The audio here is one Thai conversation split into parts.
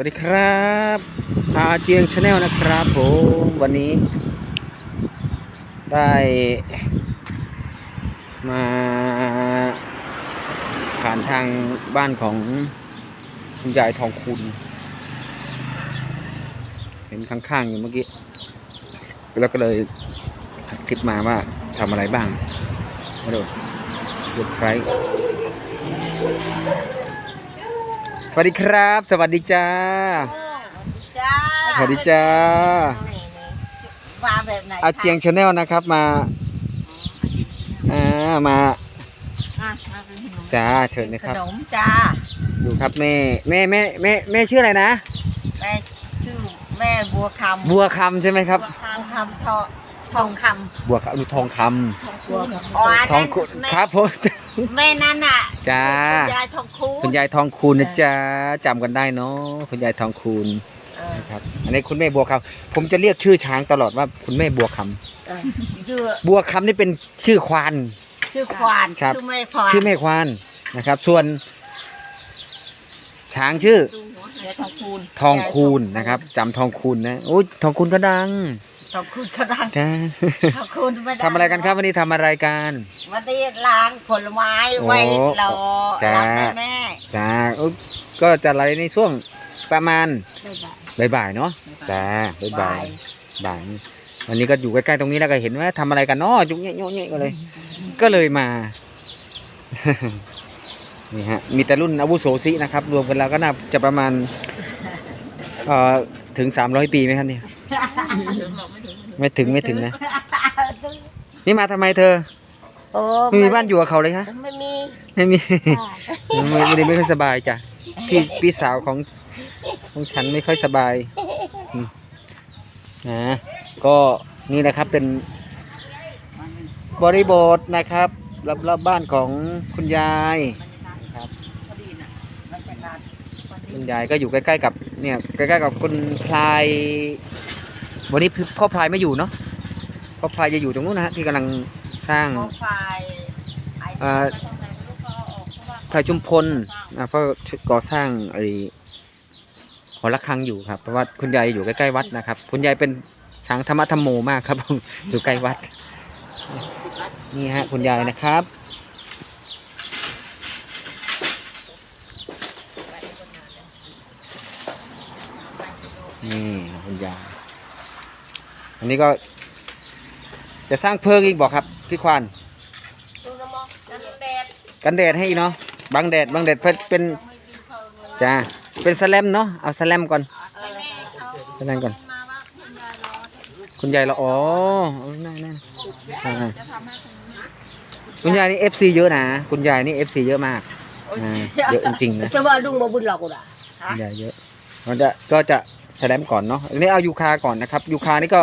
วัสดีครับอาเจียงชาแนลนะครับผมวันนี้ ได้มาผ่านทางบ้านของคุณยายทองคุณ เห็นข้างๆอยู่เมื่อกี้ แล้วก็เลยคลิปมาว่าทำอะไรบ้างมาดูกดไลค์ สวัสดีครับ สวัสดีจ้า จ้าสวัสดีจ้านี่ๆมาแบบไหนอาเจียงชาแนลนะครับมาอ่ามาอะมาเป็นขนมจ้าเชิญนะขครับ นมจ้า ดูครับแม่แม่แม่แม่แม่ชื่ออะไรนะ แม่ชื่อแม่บัวคำบัวคำใช่ไหมครับทองคำทองทองคบัวคำดูทองคำบัวอ๋ออันำทอนั้งนคุณแม่ครับผม แม่นั่นน่ะจ้าคุณยายทองคูณคุณยายทองคูณนะจ๊ะจำกันได้เนาะคุณยายทองคูณเออนะครับอันนี้คุณแม่บัวคำผมจะเรียกชื่อช้างตลอดว่าคุณแม่บัวคำเออชื่อบัวคำนี่เป็นชื่อควาน ชื่อควานครับ ชื่อแม่ควานชื่อแม่ควานนะครับ ส่วน ช้างชื่อ ยายทองคูณทองคูณนะครับจำทองคูณนะโอ้ยทองคูณก็ดัง ทองคูณก็ดังจ้าทองคูณไม่ดังทำอะไรกันครับวันนี้ทำอะไรกันวันนี้ล้างผลไม้ไว้โอ้รอจ้ารับแม่แม่จ้าโอ้ยก็จะอะไรในช่วงประมาณบ๊ายบายบ่ายๆเนาะจ้าบ่ายบายๆบ่ายวันนี้ก็อยู่ใกล้ๆตรงนี้แล้วก็เห็นว่าทำอะไรกันเนาะจุกเงี้ยโยกเงี้ยก็เลย ก็เลยมานี่ฮะมีแต่รุ่นอาวุโสซินะครับ รวมกันแล้วก็น่าจะประมาณเอ่อ ถึงสามร้อยปีไหมครับเนี่ยไม่ถึงไม่ถึงนะ นี่มาทำไมเธอ โอ้ไม่มีบ้านอยู่กับเขาเลยฮะไม่มีไม่มีไม่ไม่ได้ไม่ค่อยสบายจ้ะพี่พี่สาวของของฉันไม่ค่อยสบายอืมนะก็นี่นะครับเป็น บริบทนะครับรับรับบ้านของคุณยายครับ คุณยายก็อยู่ใกล้ๆกับเนี่ยใกล้ๆกับคุณพลาย วันนี้พ่อพลายไม่อยู่เนาะพ่อพลายจะอยู่ตรงนู้นนะฮะที่กำลังสร้างโปรไฟล์ไอเอ่อพลายชุมพลนะเพราะก่อสร้างไอ้หอระฆังอยู่ครับ เพราะว่าคุณยายอยู่ใกล้ๆวัดนะครับ คุณยายเป็นช้างธรรมะธรรมโมมากครับ อยู่ใกล้วัด นี่ฮะ คุณยายนะครับ นี่คุณยายอันนี้ก็ จะสร้างเพิงอีกบอกครับ พี่ควานดูน้ำมันน้ำแดดกันแดดให้อีกเนาะบังแดดบังแดดเพื่อเป็นจ้าเป็นสแลมเนาะเอาสแลมก่อนสแลมก่อน คุณยายเราอ๋อเอาน่าน่าอ่าคุณยายนี่เอฟซีเยอะนะคุณยายนี่เอฟซีเยอะมากอ่าเยอะจริงๆนะจะว่าลุงมาบุญเรากูด่ะคุณยายเยอะมันจะก็จะ สแลมก่อนเนาะอันนี้เอายูคาก่อนนะครับยูคานี่ก็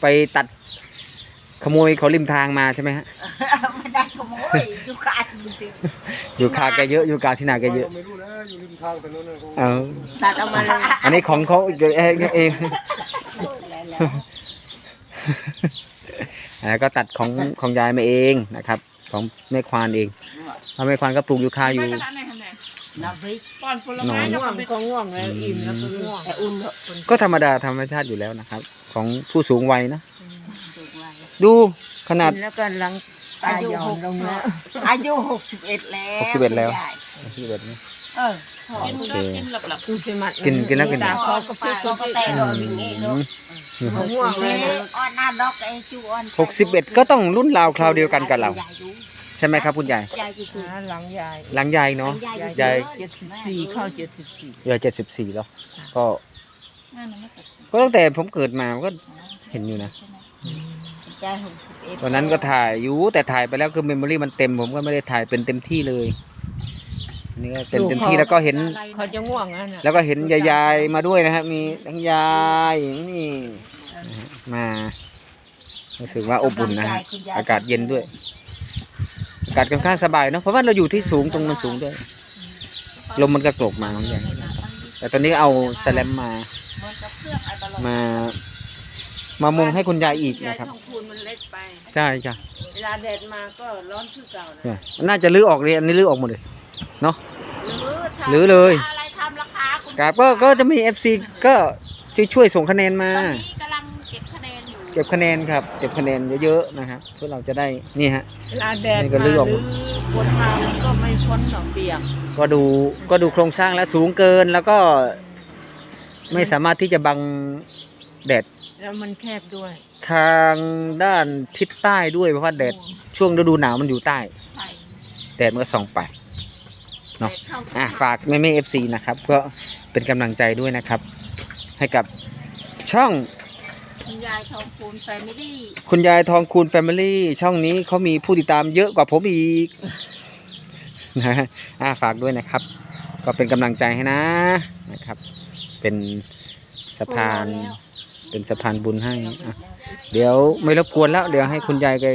ไปตัดขโมยเขาริมทางมาใช่ไหมฮะไม่ได้ขโมยดูการจริงยูคาแกเยอะยูคาที่นาแกเยอะไม่รู้นะอยู่ริมทางถนนนะคงเออๆตัดเอามาเลยอันนี้ของเขาเองเองแล้วก็ตัดของของยายมาเองนะครับ ของแม่ควานเองเพราะแม่ควานก็ปลูกยูคาอยู่น้ำพริกป้อนผลน อไม้นแล้วง่วก็งไปก็ง่วงแล้วอิ่มแล้วก็ง่วงแต่อุ่นเถอะอุ่นก็ธรรมดาธรรมชาติอยู่แล้วนะครับ ของผู้สูงวัยนะถูกไว้ดูขนาดแล้วก็หลังอายุหกอายุหกสิบเอ็ดแล้ว61แล้วคุณยายที่แบบนี้เออกินโอเคแล้วกินหลับหลับกินกินแล้วกินตาคอก็เพื่อก็แต่ดอกอย่างงี้เนาะอืมแม่อ้อนหน้าดอกไอ้จูอ้อนหกสิบเอ็ดก็ต้องรุ่นราวคราวเดียวกันกับเรา ใช่ไหมครับคุณยายยายกี่คือหลังยายหลังยายเนาะ ยายเจ็ดสิบสี่เข้าเจ็ดสิบสี่ยายเจ็ดสิบสี่แล้ว ก็ ก็ตั้งแต่ผมเกิดมาก็เห็นอยู่นะ ยายหกสิบเอ็ดวันนั้นก็ถ่ายอยู่แต่ถ่ายไปแล้วคือเมมโมรี่มันเต็มผมก็ไม่ได้ถ่ายเป็นเต็มที่เลยอันนี่ก็เต็มเต็มที่แล้วก็เห็น เขาจะง่วงอะน่ะแล้วก็เห็นยายๆมาด้วยนะครับ มีทั้งยายนี่นะฮะมารู้สึกว่าอบอุ่นนะฮะอากาศเย็นด้วย อากาศค่อนข้างสบายเนาะเพราะว่าเราอยู่ที่สูงตรงมันสูงด้วย ลมมันกระโกกมาของยายแต่ตอนนี้เอาสแลมมา มา มามุงให้คุณยายอีกยายนะครับทองคูณมันเล็กไป ใช่จ้ะเวลาแดดมาก็ร้อนคือเก่านะเนี่ยน่าจะลื้อออกเลยอันนี้ลื้อออกหมดเลยเนาะหรือถ้าหรือเลยอะไรทำราคาคุณครับก็ก็จะมี FC ก็ช่วยช่วยส่งคะแนนมาตอนนี้ก นนอยู่เก็บคะแนนครับ เก็บคะแนนเยอะๆนะครับเพื่อเราจะได้นี่ฮะ เวลาแดดนี่ก็มาเลืหอกรือฝนมามันก็ไม่พ้นหรอกเปียกก็ดูก็ดูโครงสร้างแล้วสูงเกินแล้วก็ ไม่สามารถที่จะบังแดดแล้วมันแคบด้วยทางด้านทิศใต้ด้วยเพราะว่าแดดช่วงฤดูหนาวมันอยู่ใต้ใช่แดดมันก็ส่องไป เนาะแต่เข้าอะฝากแม่แม่เอฟซีนะครับ ก็เป็นกำลังใจด้วยนะครับ ให้กับช่อง คุณยายทองคูณแฟมิลี่คุณยายทองคูณแฟมิลี่ช่องนี้เขามีผู้ติดตามเยอะกว่าผมอีกนะฮะอะฝากด้วยนะครับ ก็เป็นกำลังใจให้นะนะครับ เป็นสะพาน เป็นสะพานบุญให้อะเดี๋ยวไม่รบกวนแล้ว เดี๋ยวให้คุณยายแก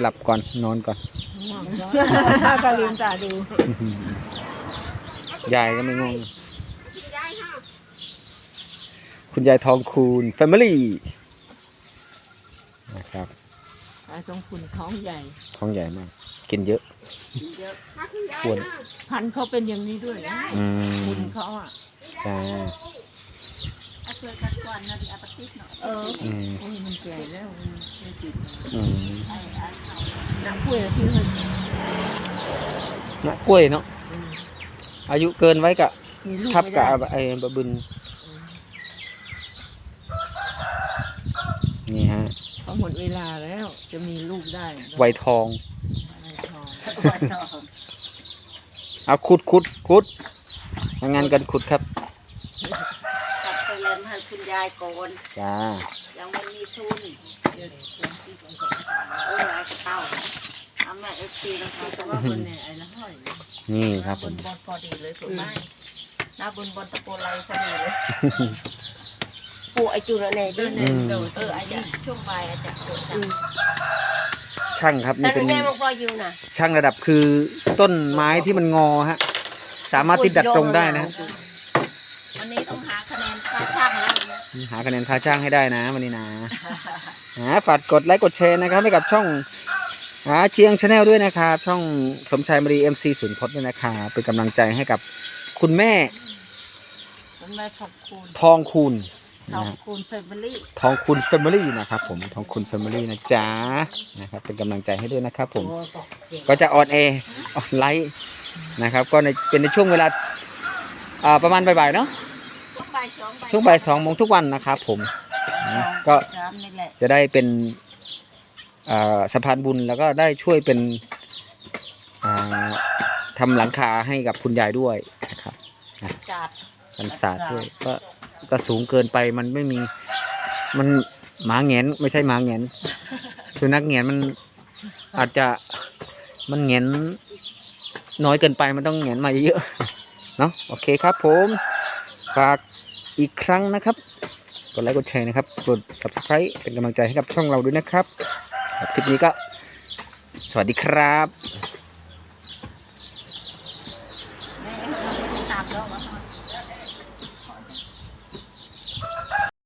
หลับก่อนนอนก่อนง่วงก็ลืมตาดูยายก็ไม่งงคุณยายทองคูณแฟมิลี่นะ ครับไอ้ตรงคุณท้องใหญ่ท้องใหญ่มาก กินเยอะควรพันธุ์เขาเป็นอย่างนี้ด้วยนะอืมคุณเขาอะจ้าเอาเคยกันก่อนนะดิอาปติกหน่อยเอออืมโอ้ยมันแก่แล้วมันไม่ติดอืมไอ้ไอ้เขาน้ำกล้วยที่มันมะกล้วยเนาะอืมอายุเกินไว้กะมีลูกทับไม่กะได้ไอ้บะบึนนี่ฮะ เขาหมดเวลาแล้ว จะมีลูกได้ไวยทองไวทองวันทองเอาขุดขุดขุดทำงานกันขุดครับกลับไปเล่นให้คุณยายโกนจ้า ยังไม่มีทุนเดี๋ยวเดี๋ยวที่ของของเออไอ้เต้าเอาแม่เอฟซีนะคะแต่ว่าคนเนี่ยไอ้ละห้อยเนี่ยนี่ครับบผมนบอลพอดีเลยถูกไหมหน้าบนบอลตะโกนไรพอดีเลย ปูไอจุระเนยด้วยอืเนี่ยมเออไอ้เนี่ยช่วงบ่ายอาจจะโดนจับช่างครับนี่เป็นแม่บอกรออยู่น่ะ ช่างระดับคือต้นไม้ที่มันงอฮะ สามารถที่ดัดตรงได้นะวันนี้ต้องหาคะแนนค่าช่างแล้วนะหาคะแนนค่าจ้างให้ได้นะวันนี้นะหาฝากกดไลค์กดแชร์นะครับให้กับช่องหาเชียงชาแนลด้วยนะครับ ช่องสมชายมรีเอ็มซีศูนย์พจน์ด้วยนะครับเป็นกำลังใจให้กับคุณแม่คุณแม่ขอบคุณทองคูณ ขนะอบฮะคุณเฟมิลี่ทองคูณแฟมิลี่นะครับผมทองคูณแฟมิลี่นะจ๊ะนะครับเป็นกำลังใจให้ด้วยนะครับผมก็จะออนแอร์ออนไลท์นะครับ ก็ในเป็นในช่วงเวลาอ่าประมาณบ่ายๆเนาะช่วงบ่ายสองช่วงบ่ายสองโมงทุกวันนะครับผมนะก็สามนี่แหละจะได้เป็นอ่าสะพานบุญแล้วก็ได้ช่วยเป็นอ่าทำหลังคาให้กับคุณยายด้วยนะครับจัดกันศาสตร์ด้วยก็ ก็สูงเกินไปมันไม่มีมันหมาแหงนไม่ใช่หมาแหงนสุนัขแหงนมันอาจจะมันแหงนน้อยเกินไปมันต้องแหงนมาเยอะๆเนาะโอเคครับผมฝากอีกครั้งนะครับ กดไลค์กดแชร์นะครับกด subscribe เป็นกำลังใจให้กับช่องเราด้วยนะครับคลิปนี้ก็ สวัสดีครับ